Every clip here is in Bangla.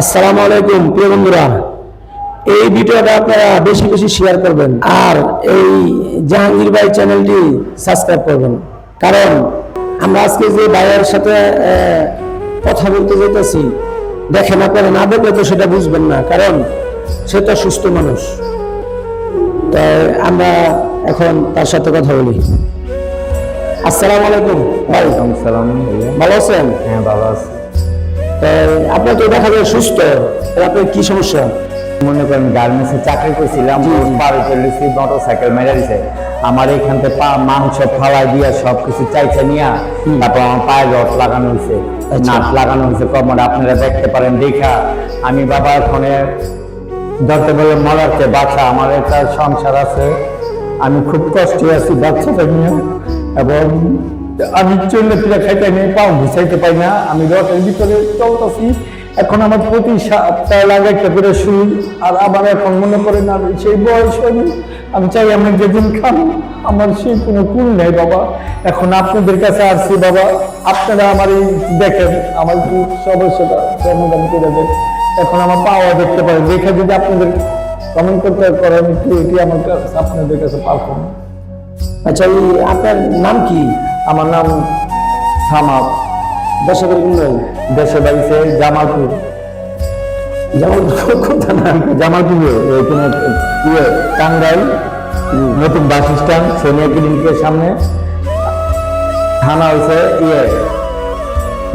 আসসালামু আলাইকুম প্রিয় বন্ধুরা। এই ভিডিওটা আপনারা বেশি বেশি শেয়ার করবেন আর এই জাহাঙ্গীর ভাই চ্যানেলটি সাবস্ক্রাইব করবেন। কারণ আমরা আজকে যে ভাইয়ের সাথে কথা বলতে যেতেছি দেখেন আপনারা না দেখলে তো সেটা বুঝবেন না কারণ সে তো সুস্থ মানুষ। তাই আমরা এখন তার সাথে কথা বলি। আসসালামু আলাইকুম ভাই। ভালো আছেন? হ্যাঁ ভালো আছি। তো দেখা যায় সুস্থ। আপনার কি সমস্যা? মনে করেন গার্মেন্টসে চাকরি করছিলাম বাড়ি চলেছি মোটর সাইকেল মেরে দিছে। আমার এখান থেকে পা মাংস ফালাই দিয়া সব কিছু চাইছে নিয়া তারপর আমার পায়ে রড লাগানো হয়েছে আচ্ছা। নাট লাগানো হয়েছে কমর আপনারা দেখতে পারেন দেখা। আমি বাবা এখানে ধরতে বলে মরাচ্ছে বাচ্চা আমার একটা সংসার আছে। আমি খুব কষ্টে আছি বাচ্চাটা নিয়ে। এবং আমি চললে ফিরে খাইতে নিয়ে পাও ঘুষাইতে পাই না আমি রথের ভিতরে চলতেছি। এখন আমার প্রতি সপ্তাহে লাগে একটা করে শুই। আর আবার এখন মনে করেন আমি সেই বয়স হয়নি আমি চাই আমি যেদিন খান আমার সেই কোনো কুল নেই বাবা। এখন আপনাদের কাছে আসছি বাবা। আপনারা আমার এই দেখেন, আমার কি সমস্যাটা সমাধান করে দেন। এখন আমার পাওয়া দেখতে পারেন। দেখে যদি আপনাদের কমেন্ট করতে করেন একটু এটি আমার কাছে আপনাদের কাছে পারফর্ম আচ্ছা আপনার নাম কি? আমার নাম সামাপ দেশে বাড়ি কোন দেশে বাড়িতে জামালপুর। যেমন কোথা নাম? জামালপুরে। এখানে ইয়ে টাঙ্গাইল। নতুন বাস স্ট্যান্ড সোনিয়া ক্লিনিকের সামনে। থানা হয়েছে ইয়ে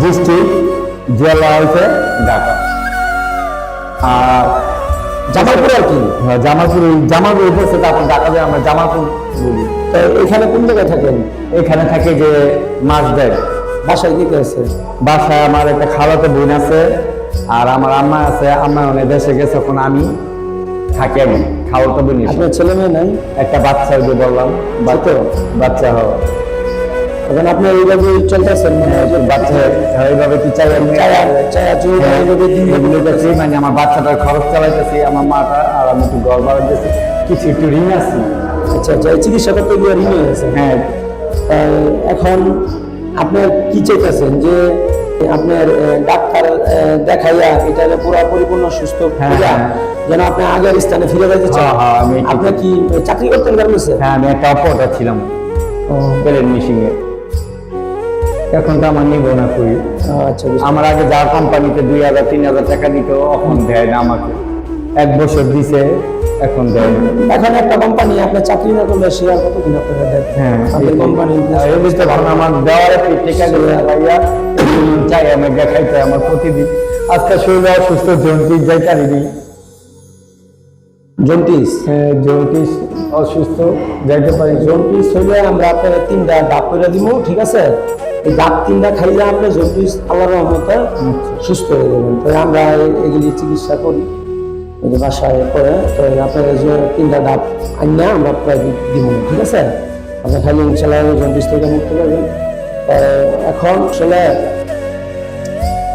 ডিস্ট্রিক্ট জেলা হয়েছে ঢাকা। আর জামালপুর আর কি? হ্যাঁ, জামালপুর জামালপুর উঠেছে তারপর ঢাকা যায় আমরা জামালপুর বলি তো এখানে কোন জায়গায় থাকেন? এখানে থাকে যে মাছ দেয় বাসায় কি আছে? বাসায় আমার একটা খালাতো বোন আছে আর আমার আম্মা আছে। আম্মা অনেক দেশে গেছে এখন আমি থাকি আমি খালাতো বোন আপনার ছেলে মেয়ে নাই? একটা বাচ্চা যে বললাম বাচ্চা বাচ্চা হওয়া এখন আপনি এইভাবে চলতেছেন মানে বাচ্চা এইভাবে কি চাই চায়া চায়া চুল হ্যাঁ, এইভাবে দিন। এগুলো মানে আমার বাচ্চাটার খরচ চালাইতেছি আমার মাটা আর আমি একটু ঘর বাড়াইতেছি কিছু একটু ঋণ আছি। আচ্ছা আচ্ছা চিকিৎসা করতে গিয়ে ঋণ হয়ে হ্যাঁ। এখন আপনার কি চাইতেছেন যে আপনার ডাক্তার দেখাইয়া এটা পুরো পরিপূর্ণ সুস্থ হ্যাঁ, হ্যাঁ। যেন আপনি আগের স্থানে ফিরে যেতে চান? হ্যাঁ, হ্যাঁ, আপনি কি চাকরি করতেন গার্মেন্টসে হ্যাঁ আমি একটা অপরাধ ছিলাম। প্লেন মিশিংয়ে এখন তো আমার নিব না করি আচ্ছা আমার আগে যা কোম্পানিতে দুই হাজার তিন হাজার টাকা দিত এখন দেয় না আমাকে। এক বছর দিছে এখন দেয় না। এখন একটা কোম্পানি আপনি চাকরি না করলে শেয়ার কত আপনারা দেন? হ্যাঁ কোম্পানি এই বুঝতে পারেন আমার দেওয়ার একটু টেকা গেলে ভাইয়া। চাই আমি দেখাইতে আমার প্রতিদিন। আজকে শরীর অসুস্থ জন্টিস যাই জন্টিস হ্যাঁ, জন্টিস অসুস্থ যাইতে পারি জন্টিস হইলে আমরা আপনার তিনটা ডাব করে দিব ঠিক আছে? এই ডাব তিনটা খাইলে আপনি জন্টিস আল্লাহর রহমতে সুস্থ হয়ে যাবেন। তো আমরা এগুলি চিকিৎসা করি। বাসায় করে তো আপনার যে তিনটা ডাব আনিয়া আমরা প্রায় দিব ঠিক আছে? আপনি খাইলে ইনশাল্লাহ জন্টিস থেকে মুক্ত পাবেন। এখন আসলে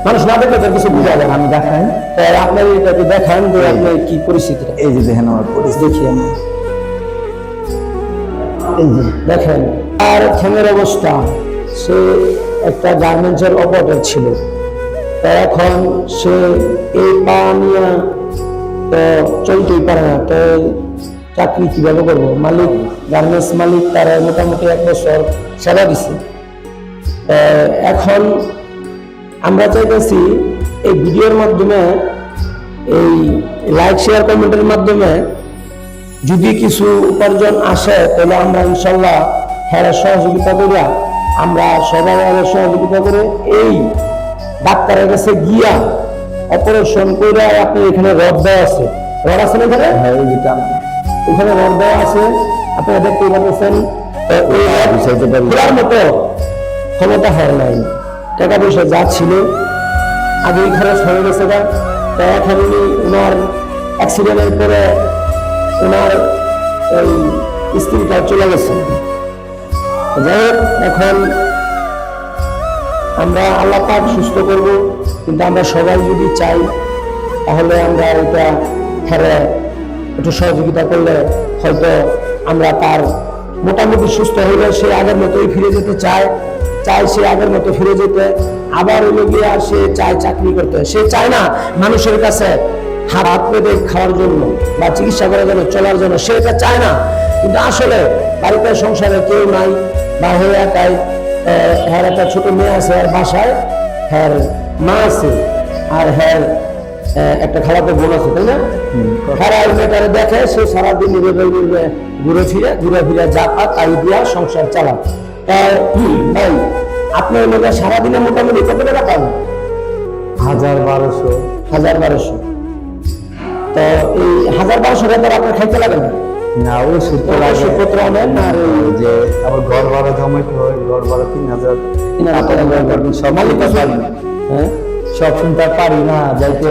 মানুষ না দেখলে তার কিছু বুঝা যায় আমি দেখাই। তো আপনি এটাকে দেখান যে আপনার কি পরিস্থিতিটা। এই যে দেখেন আমার পরিস্থিতি। দেখি আমি। এই যে। দেখেন। আর থ্যামের অবস্থা। সে একটা গার্মেন্টসের অপারেটর ছিল। এখন সে এই পা নিয়ে চলতেই পারে না। তো চাকরি কীভাবে করব? মালিক গার্মেন্টস মালিক তারা মোটামুটি এক বছর সেবা দিছে। এখন আমরা চাইতেছি এই ভিডিওর মাধ্যমে, এই লাইক শেয়ার কমেন্টের মাধ্যমে যদি কিছু উপার্জন আসে, তাহলে আমরা ইনশাল্লাহ হ্যাঁ সহযোগিতা করিয়া আমরা সবাই আগে সহযোগিতা করে এই ডাক্তারের কাছে গিয়া অপারেশন করে আপনি এখানে রড দেওয়া আছে। রড আছে না এখানে? হ্যাঁ এখানে রড দেওয়া আছে। আপনারা দেখতে পাচ্ছেন। খোলার মতো ক্ষমতা হয় নাই। টাকা পয়সা যা ছিল আগেই খরচ হয়ে গেছে গা। তা এখন উনি ওনার অ্যাক্সিডেন্টের পরে ওনার ওই স্ত্রীটা চলে গেছে। এখন আমরা আল্লাহ পাক সুস্থ করব, কিন্তু আমরা সবাই যদি চাই, তাহলে আমরা এটা হেরে একটু সহযোগিতা করলে হয়তো আমরা তার মোটামুটি সুস্থ হইলে সে আগের মতোই ফিরে যেতে চায় চায় সে আগের মতো ফিরে যেতে, আবার হইল গিয়া সে চায় চাকরি করতে। সে চায় না মানুষের কাছে হাত পেতে খাওয়ার জন্য বা চিকিৎসা করার জন্য, চলার জন্য, সে এটা চায় না। কিন্তু আসলে বাড়িতে সংসারে কেউ নাই বা হয়ে একাই হ্যার একটা ছোট মেয়ে আছে আর বাসায় হ্যার মা আছে আর হ্যার একটা খালাতো বোন আছে তাই না? সারা মেয়েটারে দেখে সে সারাদিন ঘুরে ফিরে ঘুরে ফিরে যা পা তাই দিয়া সংসার হুম, ভাই আপনার লোকের সারাদিনে মোটামুটি কত টাকা পান হাজার বারোশো। হাজার বারোশো। তো এই হাজার বারোশো টাকা আপনার খাইতে লাগে না? না আনেন আর যে ঘর ভাড়া হয়? ঘর ভাড়া তিন হাজার। সব মালিক পারি। না হ্যাঁ? সব শুনতে পারি না যাইতে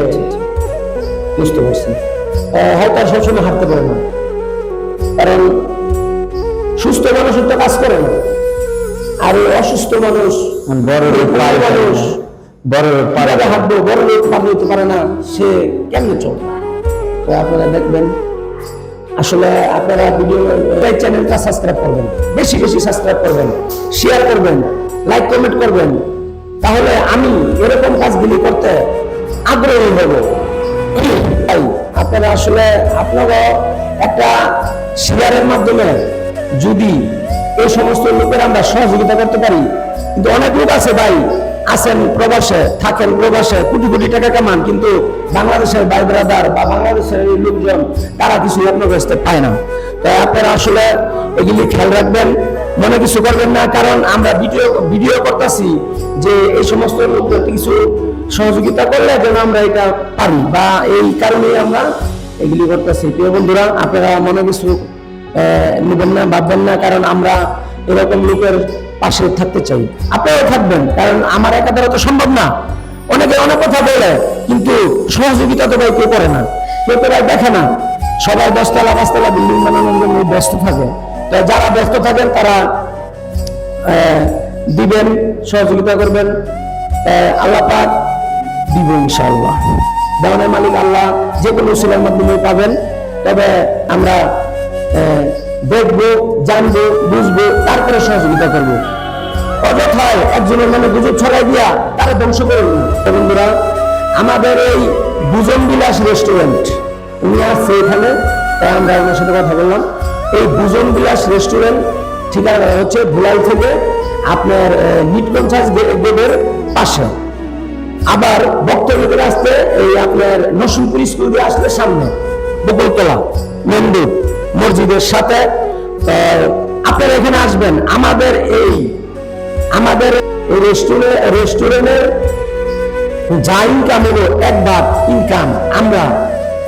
বুঝতে পারছি আহ, হয়তো আর সবসময় হাঁটতে পারে না। কারণ সুস্থ মানুষ তো কাজ করে না। আর অসুস্থ মানুষ বড় লোক মানুষ বড় হাঁটবে বড় লোক পার হইতে পারে না সে কেমনে চলবে? তো আপনারা দেখবেন আসলে আপনারা ভিডিও চ্যানেলটা সাবস্ক্রাইব করবেন, বেশি বেশি সাবস্ক্রাইব করবেন শেয়ার করবেন লাইক কমেন্ট করবেন। তাহলে আমি এরকম কাজগুলি করতে আগ্রহী হব। আপনারা আসলে আপনারা একটা শেয়ারের মাধ্যমে যদি এই সমস্ত লোকের আমরা সহযোগিতা করতে পারি, কিন্তু অনেক লোক আছে ভাই আছেন প্রবাসে, থাকেন প্রবাসে। কোটি কোটি টাকা কামান, কিন্তু বাংলাদেশের ভাই ব্রাদার বা বাংলাদেশের লোকজন, তারা কিছু আপনার পায় না। তাই আপনারা আসলে এগুলি খেয়াল রাখবেন, মনে কিছু করবেন না, কারণ আমরা ভিডিও ভিডিও করতেছি যে এই সমস্ত লোকদের কিছু সহযোগিতা করলে যেন আমরা এটা পারি বা এই কারণেই আমরা এগুলি করতেছি। প্রিয় বন্ধুরা, আপনারা মনে কিছু নেবেন না, ভাববেন না, কারণ আমরা এরকম লোকের পাশে থাকতে চাই। আপনারাও থাকবেন, কারণ আমার একা দ্বারা তো সম্ভব না। অনেকে অনেক কথা বলে, কিন্তু সহযোগিতা তো কেউ করে না। কেউ তো দেখে না। সবাই দশতলা, পাঁচতলা বিল্ডিং বানানোর জন্য ব্যস্ত থাকে। তো যারা ব্যস্ত থাকেন, তারা দিবেন, সহযোগিতা করবেন। আল্লাহ পাক দিব ইনশাআল্লাহ। দেওয়ানের মালিক আল্লাহ যে কোনো উসিলার মাধ্যমে পাবেন। তবে আমরা দেখব, জানব, বুঝব, তারপরে সহযোগিতা করব। অযথায় একজনের মানে গুজব ছড়াই দিয়া তারা ধ্বংস করে দিন বন্ধুরা, আমাদের এই বুজন বিলাস রেস্টুরেন্ট উনি আসছে এখানে, তাই আমরা ওনার সাথে কথা বললাম। এই বুজন বিলাস রেস্টুরেন্ট ঠিকানা হচ্ছে ভুলাই থেকে আপনার নিটকঞ্চাস গেটের পাশে। আবার বক্তব্যের আসতে এই আপনার নসুলপুর স্কুল দিয়ে আসলে সামনে, বকুলতলা মন্দির মসজিদের সাথে আপনারা এখানে আসবেন। আমাদের এই, আমাদের রেস্টুরেন্ট রেস্টুরেন্টের যা ইনকাম হলো, একবার ইনকাম আমরা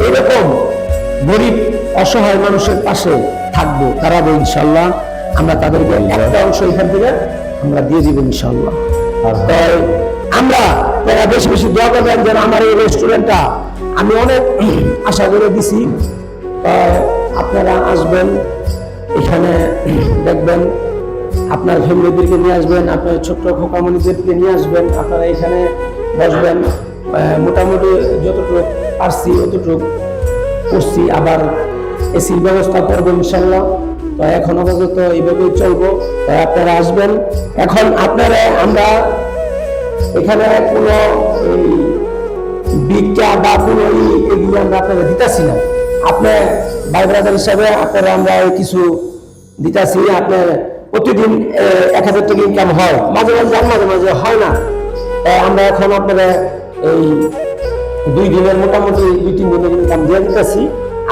এরকম গরিব, অসহায় মানুষের পাশে থাকব, দাঁড়াবো ইনশাল্লাহ। আমরা তাদেরকে একটা অংশ এখান থেকে আমরা দিয়ে দিব ইনশাল্লাহ। তাই আমরা তারা বেশি বেশি দোয়া করবেন যেন আমার এই রেস্টুরেন্টটা আমি অনেক আশা করে দিছি আপনারা আসবেন, এখানে দেখবেন আপনার ফ্যামিলিদেরকে নিয়ে আসবেন, আপনার ছোট্ট খোকামণিদেরকে নিয়ে আসবেন, আপনারা এখানে বসবেন। মোটামুটি যতটুকু পারছি অতটুকু করছি। আবার এসির ব্যবস্থা করব ইনশাল্লাহ। তো এখন আপাতত এইভাবেই চলবো। তাই আপনারা আসবেন। এখন আপনারা, আমরা এখানে কোনো ভিক্ষা বা কোনো এগুলো আমরা আপনারা দিতেছি না। আপনার ভাই ব্রাদার হিসাবে আপনারা আমরা কিছু দিতেছি, আপনার প্রতিদিন এক হাজার টাকা ইনকাম হয়। মাঝে মাঝে মাঝে মাঝে হয় না। আমরা এখন আপনারা এই দুই দিনের মোটামুটি দুই, তিন দিনের ইনকাম দিয়ে দিতেছি।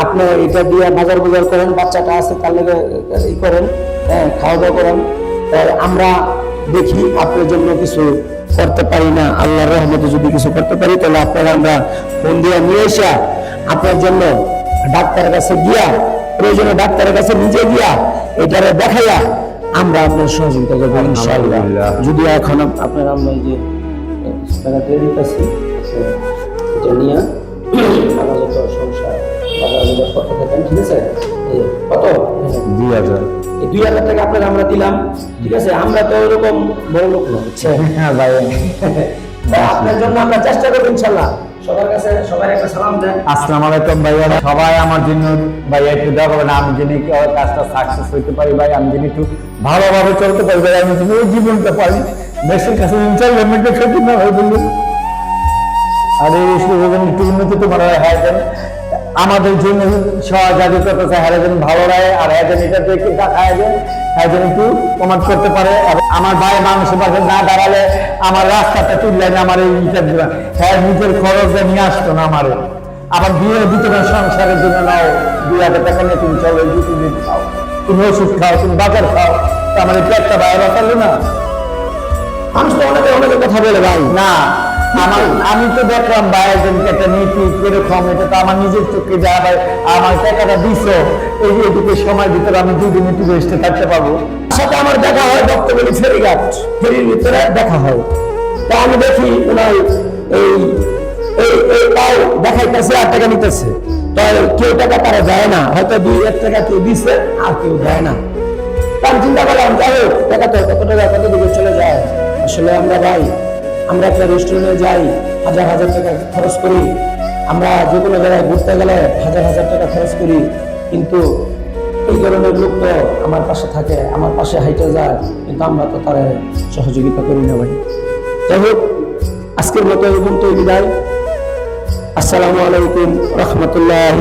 আপনার এটা দিয়ে বাজার বাজার করেন, বাচ্চাটা আছে তার লেগে ই করেন খাওয়া দাওয়া করেন। আমরা দেখি আপনার জন্য কিছু করতে পারি না। আল্লাহর রহমতে যদি কিছু করতে পারি, তাহলে আপনারা আমরা ফোন দিয়ে নিয়ে এসে আপনার জন্য ডাক্তারের কাছে গিয়া প্রয়োজনে ডাক্তারের কাছে নিজে গিয়া এটারে দেখাইয়া আমরা আপনার সহযোগিতা করব ইনশাআল্লাহ। যদি এখন আপনার আমরা এই যে টাকা দিয়ে দিতেছি এটা নিয়ে আমার যত থাকেন ঠিক আছে? কত? দুই হাজার। এই দুই হাজার টাকা আপনার আমরা দিলাম ঠিক আছে? আমরা তো ওরকম বড় লোক না হ্যাঁ ভাই। আপনার জন্য আমরা চেষ্টা করব ইনশাল্লাহ হয়ে আমাদের জন্য সহযোগিতা হ্যাঁ ভালো রায় আর হ্যাঁ এটা দেখে দেখায় যে যেন একটু প্রমাণ করতে পারে। আমার ভাই মানুষের পাশে না দাঁড়ালে আমার রাস্তাটা তুললে আমার এই ইটা দিবা। হ্যাঁ নিজের খরচ নিয়ে আসতো না আমার। আবার বিয়ে দিতে সংসারের জন্য নাও দুই হাজার টাকা নিয়ে তুমি চলো এই দুটো দিন খাও। তুমি ওষুধ খাও তুমি বাজার খাও তো আমার পেটটা বাইরে বাঁচালো না। মানুষ তো অনেকে অনেকে কথা বলে ভাই। না আমি তো দেখলাম বাইরের একটা নীতি কীরকম এটা তো আমার নিজের চোখে যা ভাই আমার টাকাটা দিছ, এই যে এটুকু সময় ভিতরে আমি দুই দিন একটু রেস্টে থাকতে পারব। সাথে আমার দেখা হয় বক্তব্যলি ফেরিঘাট। ফেরির ভিতরে দেখা হয়। তা আমি দেখি ওনার এই এই পাও দেখাইতেছে আর টাকা নিতেছে। তো কেউ টাকা তারা দেয় না, হয়তো দুই হাজার টাকা কেউ দিছে, আর কেউ দেয় না। তা আমি চিন্তা করলাম, যাই হোক, টাকা তো কত টাকা, কত দিকে চলে যায়? আসলে আমরা ভাই আমরা একটা রেস্টুরেন্টে যাই, হাজার হাজার টাকা খরচ করি। আমরা যে কোনো জায়গায় ঘুরতে গেলে হাজার হাজার টাকা খরচ করি। কিন্তু এই ধরনের লোক তো আমার পাশে থাকে, আমার পাশে হাইটে যায়, কিন্তু আমরা তো তার সহযোগিতা করি না ভাই। যাই হোক, আজকের মতো এবং তো বিদায়। আসসালামু আলাইকুম রহমতুল্লাহ